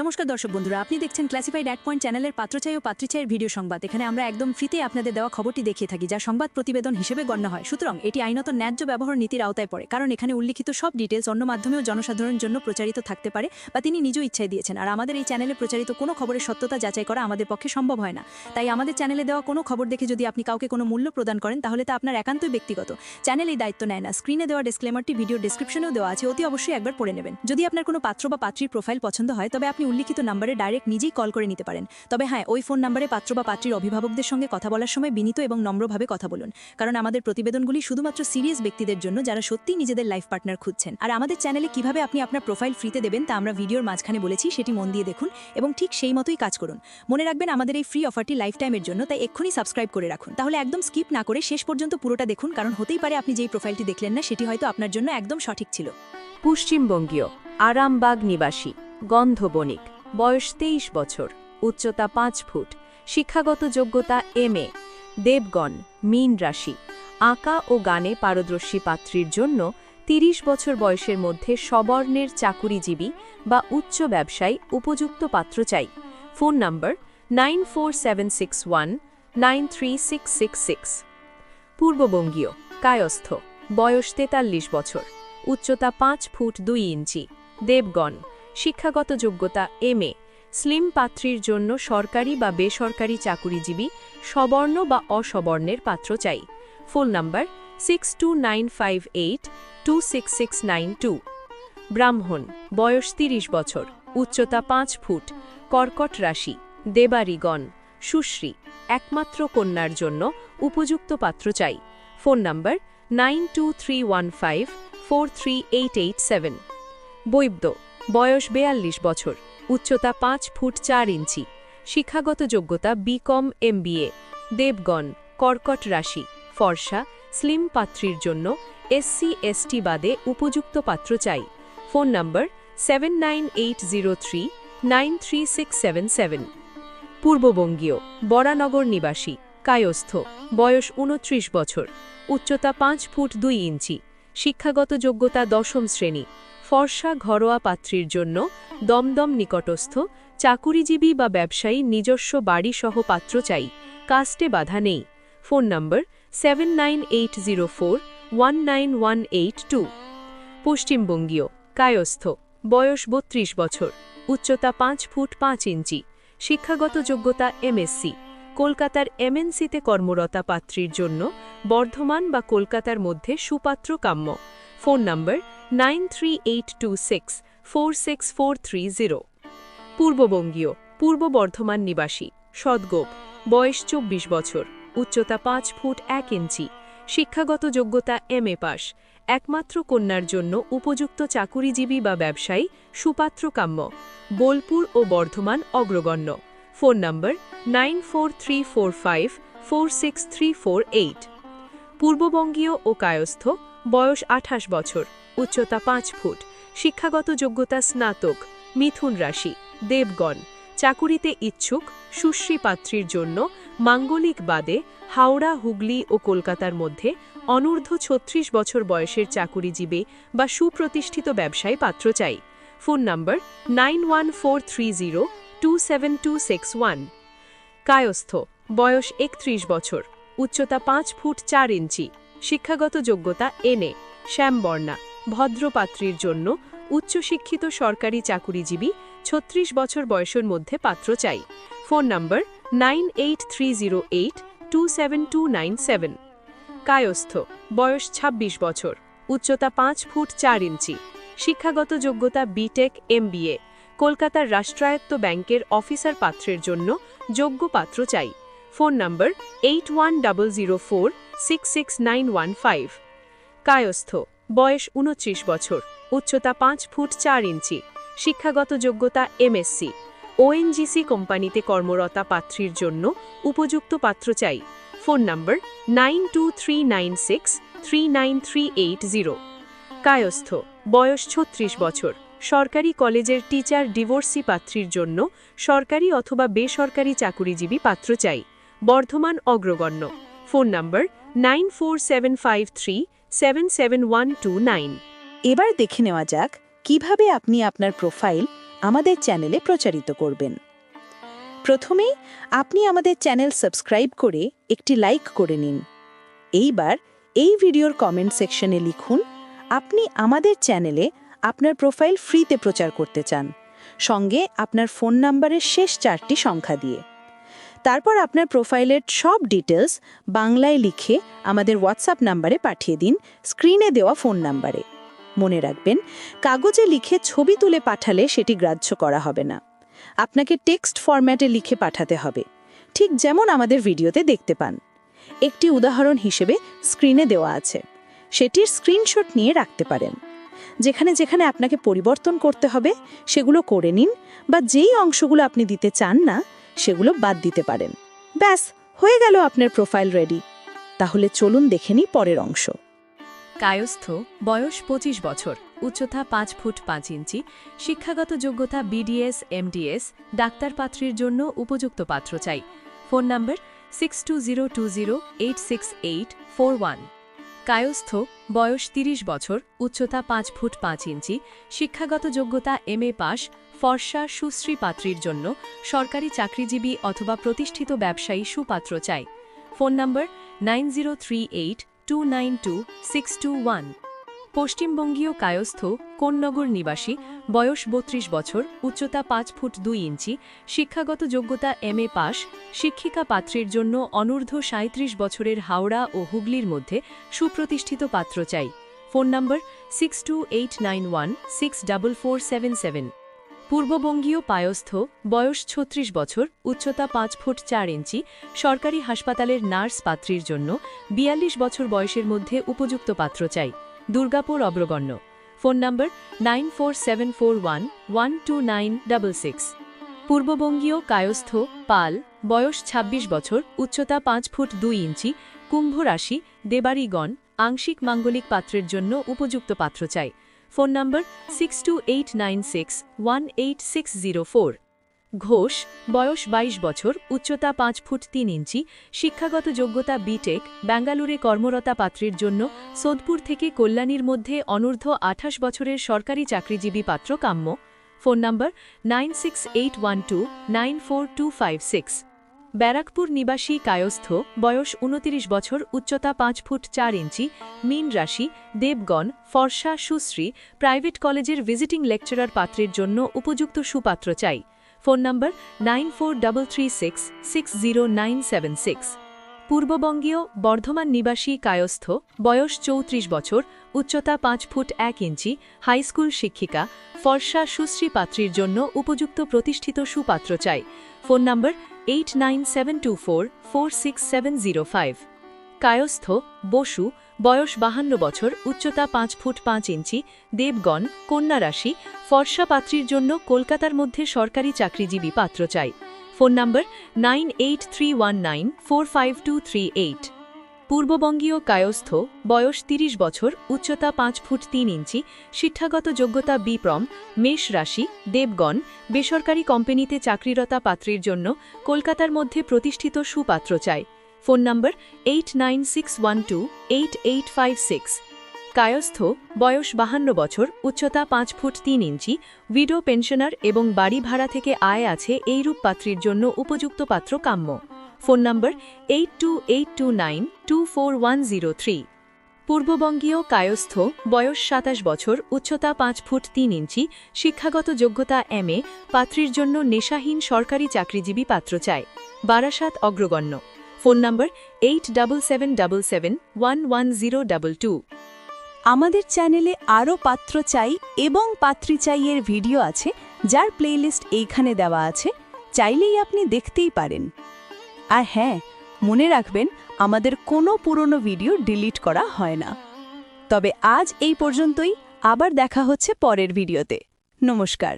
নমস্কার দর্শক বন্ধুরা, আপনি দেখছেন ক্লাসিফাইড অ্যাট পয়েন্ট চ্যানেলের পাত্রচাই ও পাত্রীচাইয়ের ভিডিও সংবাদ। এখানে আমরা একদম ফ্রিতে আপনাদের দেওয়া খবরটি দেখিয়ে থাকি, যা সংবাদ প্রতিবেদন হিসেবে গণ্য হয়। সুতরাং, এটি আইনত ন্যায্য ব্যবহার নীতির আওতায় পড়ে, কারণ এখানে উল্লিখিত সব ডিটেলস অন্য মাধ্যমেও জনসাধারণের জন্য প্রচারিত থাকতে পারে বা তিনি নিজেও ইচ্ছায় দিয়েছেন। আর আমাদের এই চ্যানেলে প্রচারিত কোনো খবরের সত্যতা যাচাই করা আমাদের পক্ষে সম্ভব হয় না। তাই আমাদের চ্যানেলে দেওয়া কোনো খবর দেখে যদি আপনি কাউকে কোনো মূল্য প্রদান করেন, তাহলে তা আপনার একান্তই ব্যক্তিগত। চ্যানেল এই দায়িত্ব নেয় না। স্ক্রিনে দেওয়া ডিসক্লেমারটি ভিডিও ডেসক্রিপশনেও দেওয়া আছে, অতি অবশ্যই একবার পড়ে নেবেন। যদি আপনার কোনো পাত্র বা পাত্রীর প্রোফাইল পছন্দ হয়, তবে আপনি উল্লিখিত নাম্বারে ডাইরেক্ট নিজেই কল করে নিতে পারেন। তবে হ্যাঁ ওই ফোন নাম্বারে পাত্র বা পাত্রীর অভিভাবকদের সঙ্গে কথা বলার সময় বিনীত এবং নম্রভাবে কথা বলুন। কারণ আমাদের প্রতিবেদনগুলি শুধুমাত্র সিরিয়াস ব্যক্তিদের জন্য যারা সত্যিই নিজেদের লাইফ পার্টনার খুঁজছেন। আর আমাদের চ্যানেলে কীভাবে আপনি আপনার প্রোফাইল ফ্রিতে দেবেন তা আমরা ভিডিওর মাঝখানে বলেছি, সেটি মন দিয়ে দেখুন এবং ঠিক সেই মতোই কাজ করুন। মনে রাখবেন আমাদের এই ফ্রি অফারটি লাইফ টাইমের জন্য, তাই এক্ষুনি সাবস্ক্রাইব করে রাখুন। তাহলে একদম স্কিপ না করে শেষ পর্যন্ত পুরোটা দেখুন, কারণ হতেই পারে আপনি যেই প্রোফাইলটি দেখলেন না, সেটি হয়তো আপনার জন্য একদম সঠিক ছিল। পশ্চিমবঙ্গীয়, আরামবাগ নিবাসী। গন্ধ বণিক বয়স তেইশ বছর, উচ্চতা পাঁচ ফুট, শিক্ষাগত যোগ্যতা এম এ, দেবগণ, মীন রাশি, আঁকা ও গানে পারদর্শী পাত্রীর জন্য ৩০ বছর বয়সের মধ্যে সবর্ণের চাকুরিজীবী বা উচ্চ ব্যবসায়ী উপযুক্ত পাত্র চাই। ফোন নম্বর নাইন পূর্ববঙ্গীয়, কায়স্থ, বয়স তেতাল্লিশ বছর, উচ্চতা পাঁচ ফুট দুই ইঞ্চি, দেবগণ শিক্ষাগত যোগ্যতা এম এ স্লিম পাত্রীর জন্য সরকারি বা বেসরকারি চাকুরিজীবী, সবর্ণ বা অসবর্ণের পাত্র চাই। Phone number six two nine five eight two six six nine two ব্রাহ্মণ, বয়স তিরিশ বছর, উচ্চতা পাঁচ ফুট, কর্কট রাশি, দেবারিগণ, সুশ্রী, একমাত্র কন্যার জন্য উপযুক্ত পাত্র চাই। Phone number nine two three one five four three eight eight seven বৈদ্য বয়স বেয়াল্লিশ বছর, উচ্চতা পাঁচ ফুট চার ইঞ্চি, শিক্ষাগত যোগ্যতা বিকম এমবিএ, দেবগণ, কর্কট রাশি, ফর্সা, স্লিম পাত্রীর জন্য এসসি এসটি বাদে উপযুক্ত পাত্র চাই। ফোন নম্বর সেভেন পূর্ববঙ্গীয়, বরানগর নিবাসী, কায়স্থ, বয়স উনত্রিশ বছর, উচ্চতা পাঁচ ফুট দুই ইঞ্চি, শিক্ষাগত যোগ্যতা দশম শ্রেণি ফর্সা ঘরোয়া পাত্রীর জন্য দমদম নিকটস্থ চাকুরিজীবী বা ব্যবসায়ী নিজস্ব বাড়িসহ পাত্র চাই। কাস্টে বাধা নেই। Phone number seven nine eight zero four one nine one eight two. পশ্চিমবঙ্গীয়, কায়স্থ, বয়স বত্রিশ বছর, উচ্চতা পাঁচ ফুট পাঁচ ইঞ্চি, শিক্ষাগত যোগ্যতা এমএসসি কলকাতার এমএনসিতে কর্মরতা পাত্রীর জন্য বর্ধমান বা কলকাতার মধ্যে সুপাত্র কাম্য। Phone number nine three eight two six four six four three zero. পূর্ববঙ্গীয়, পূর্ব বর্ধমান নিবাসী, সদ্গোপ, বয়স চব্বিশ বছর, উচ্চতা পাঁচ ফুট এক ইঞ্চি, শিক্ষাগত যোগ্যতা এম এ পাস একমাত্র কন্যার জন্য উপযুক্ত চাকুরিজীবী বা ব্যবসায়ী, সুপাত্র কাম্য, বোলপুর ও Bardhaman অগ্রগণ্য। Phone number nine four four five four six three four eight. পূর্ববঙ্গীয় ও কায়স্থ, বয়স আঠাশ বছর উচ্চতা পাঁচ ফুট, শিক্ষাগত যোগ্যতা স্নাতক, মিথুন রাশি, দেবগণ। চাকুরিতে ইচ্ছুক, সুশ্রী পাত্রীর জন্য মাঙ্গলিক বাদে হাওড়া, হুগলি ও কলকাতার মধ্যে অনূর্ধ্ব ছত্রিশ বছর বয়সের চাকুরিজীবী বা সুপ্রতিষ্ঠিত ব্যবসায়ী পাত্র চাই। Phone number nine one four three zero two seven two six one. Kayastha, বয়স একত্রিশ বছর, উচ্চতা পাঁচ ফুট চার ইঞ্চি, শিক্ষাগত যোগ্যতা এনে শ্যামবর্ণা। ভদ্রপাত্রীর জন্য উচ্চশিক্ষিত সরকারি চাকুরিজীবী ছত্রিশ বছর বয়সের মধ্যে পাত্র চাই। Phone number nine eight three zero eight two seven two nine seven. Kayastha, বয়স ২৬ বছর, উচ্চতা পাঁচ ফুট চার ইঞ্চি। শিক্ষাগত যোগ্যতা বিটেক এমবিএ কলকাতার রাষ্ট্রায়ত্ত ব্যাংকের অফিসার পাত্রের জন্য যোগ্য পাত্র চাই। Phone number eight one double zero four six six nine one five. Kayastha বয়স উনত্রিশ বছর, উচ্চতা পাঁচ ফুট চার ইঞ্চি, শিক্ষাগত যোগ্যতা এমএসসি। ওএনজিসি কোম্পানিতে কর্মরতা পাত্রীর জন্য উপযুক্ত পাত্র চাই। Phone number nine two nine six three nine eight zero. Kayastha, বয়স ছত্রিশ বছর, সরকারি কলেজের টিচার ডিভোর্সি পাত্রীর জন্য সরকারি অথবা বেসরকারি চাকুরিজীবী পাত্র চাই। Bardhaman অগ্রগণ্য। Phone number nine four seven five three seven seven one two nine এবার দেখে নেওয়া যাক কীভাবে আপনি আপনার প্রোফাইল আমাদের চ্যানেলে প্রচারিত করবেন। প্রথমেই আপনি আমাদের চ্যানেল সাবস্ক্রাইব করে একটি লাইক করে নিন। এইবার এই ভিডিওর কমেন্ট সেকশনে লিখুন, আপনি আমাদের চ্যানেলে আপনার প্রোফাইল ফ্রিতে প্রচার করতে চান, সঙ্গে আপনার ফোন নাম্বারের শেষ চারটি সংখ্যা দিয়ে। তারপর আপনার প্রোফাইলের সব ডিটেলস বাংলায় লিখে আমাদের হোয়াটসঅ্যাপ নাম্বারে পাঠিয়ে দিন স্ক্রিনে দেওয়া ফোন নাম্বারে। মনে রাখবেন, কাগজে লিখে ছবি তুলে পাঠালে সেটি গ্রাহ্য করা হবে না। আপনাকে টেক্সট ফরম্যাটে লিখে পাঠাতে হবে। ঠিক যেমন আমাদের ভিডিওতে দেখতে পান। একটি উদাহরণ হিসেবে স্ক্রিনে দেওয়া আছে। সেটির স্ক্রিনশট নিয়ে রাখতে পারেন। যেখানে যেখানে আপনাকে পরিবর্তন করতে হবে, সেগুলো করে নিন বা যেই অংশগুলো আপনি দিতে চান না সেগুলো বাদ দিতে পারেন। ব্যাস, হয়ে গেল আপনার প্রোফাইল রেডি। তাহলে চলুন দেখে নিই পরের অংশ। কায়স্থ, বয়স পঁচিশ বছর, উচ্চতা পাঁচ ফুট পাঁচ ইঞ্চি, শিক্ষাগত যোগ্যতা বিডিএস এমডিএস ডাক্তার পাত্রীর জন্য উপযুক্ত পাত্র চাই। Phone number six two zero two zero eight six eight four one Kayastha, বয়স ৩০ বছর, উচ্চতা পাঁচ ফুট পাঁচ ইঞ্চি, শিক্ষাগত যোগ্যতা এম এ পাস ফর্সা সুশ্রী পাত্রীর জন্য সরকারি চাকরিজীবী অথবা প্রতিষ্ঠিত ব্যবসায়ী সুপাত্র চাই। Phone number nine zero three eight two nine two six two one. পশ্চিমবঙ্গীয় কায়স্থ কোন্নগর নিবাসী, বয়স বত্রিশ বছর, উচ্চতা পাঁচ ফুট দুই ইঞ্চি, শিক্ষাগত যোগ্যতা এম এ পাস শিক্ষিকা পাত্রের জন্য অনূর্ধ্ব সাঁত্রিশ বছরের হাওড়া ও হুগলির মধ্যে সুপ্রতিষ্ঠিত পাত্র চাই। Phone number six two eight nine one six double four seven seven পূর্ববঙ্গীয় পায়স্থ বয়স ছত্রিশ বছর, উচ্চতা পাঁচ ফুট চার ইঞ্চি, সরকারি হাসপাতালের নার্স পাত্রীর জন্য বিয়াল্লিশ বছর বয়সের মধ্যে উপযুক্ত পাত্র চাই। Durgapur অগ্রগণ্য। Phone number nine four seven four one one two nine six. পূর্ববঙ্গীয় কায়স্থ পাল, বয়স ২৬ বছর, উচ্চতা পাঁচ ফুট দুই ইঞ্চি, কুম্ভ রাশি, দেবাড়িগণ, আংশিক মাঙ্গলিক পাত্রের জন্য উপযুক্ত পাত্র চাই। Phone number six two eight nine six one eight six zero four. Ghosh, বয়স ২২ বছর, উচ্চতা পাঁচ ফুট তিন ইঞ্চি, শিক্ষাগত যোগ্যতা বিটেক ব্যাঙ্গালুরে কর্মরতা পাত্রের জন্য সোদপুর থেকে কল্যাণীর মধ্যে অনূর্ধ্ব আঠাশ বছরের সরকারি চাকরিজীবী পাত্র কাম্য। ফোন নম্বর নাইন ব্যারাকপুর নিবাসী কায়স্থ, বয়স উনতিরিশ বছর, উচ্চতা পাঁচ ফুট চার ইঞ্চি, মীন রাশি, দেবগণ, ফর্সা সুশ্রী, প্রাইভেট কলেজের ভিজিটিং লেকচারার পাত্রের জন্য উপযুক্ত সুপাত্র চাই। Phone number nine four three six six zero nine seven six. পূর্ববঙ্গীয় Bardhaman নিবাসী কায়স্থ, বয়স চৌত্রিশ বছর, উচ্চতা পাঁচ ফুট এক ইঞ্চি হাইস্কুল শিক্ষিকা, ফর্সা সুশ্রী পাত্রীর জন্য উপযুক্ত প্রতিষ্ঠিত সুপাত্র চাই। Phone number eight nine seven two four four six seven zero five. Kayastha, Basu, বয়স বাহান্ন বছর, উচ্চতা পাঁচ ফুট পাঁচ ইঞ্চি, দেবগণ, কন্যা রাশি, ফর্সা পাত্রীর জন্য কলকাতার মধ্যে সরকারি চাকরিজীবী পাত্র চাই। Phone number nine eight one nine four five two three eight. পূর্ববঙ্গীয় কায়স্থ, বয়স ৩০ বছর, উচ্চতা পাঁচ ফুট তিন ইঞ্চি, শিক্ষাগত যোগ্যতা বিপ্রম মেষ রাশি, দেবগণ, বেসরকারি কোম্পানিতে চাকরিরতা পাত্রীর জন্য কলকাতার মধ্যে প্রতিষ্ঠিত সুপাত্র চায় phone number eight nine six one two eight eight five six Kayastha, বয়স বাহান্ন বছর, উচ্চতা পাঁচ ফুট তিন ইঞ্চি, উইডো পেনশনার এবং বাড়ি ভাড়া থেকে আয় আছে এইরূপ পাত্রীর জন্য উপযুক্ত পাত্র কাম্য। Phone number eight two eight two nine two four one zero three পূর্ববঙ্গীয় কায়স্থ, বয়স সাতাশ বছর, উচ্চতা পাঁচ ফুট তিন ইঞ্চি, শিক্ষাগত যোগ্যতা এম এ, পাত্রীর জন্য নেশাহীন সরকারি চাকরিজীবী পাত্র চায়। Barasat অগ্রগণ্য। Phone number eight seven seven one one zero two আমাদের চ্যানেলে আরও পাত্র চাই এবং পাত্রী চাই এর ভিডিও আছে, যার প্লেলিস্ট এইখানে দেওয়া আছে, চাইলেই আপনি দেখতেই পারেন। আর হ্যাঁ মনে রাখবেন, আমাদের কোনো পুরনো ভিডিও ডিলিট করা হয় না। তবে আজ এই পর্যন্তই, আবার দেখা হচ্ছে পরের ভিডিওতে। নমস্কার।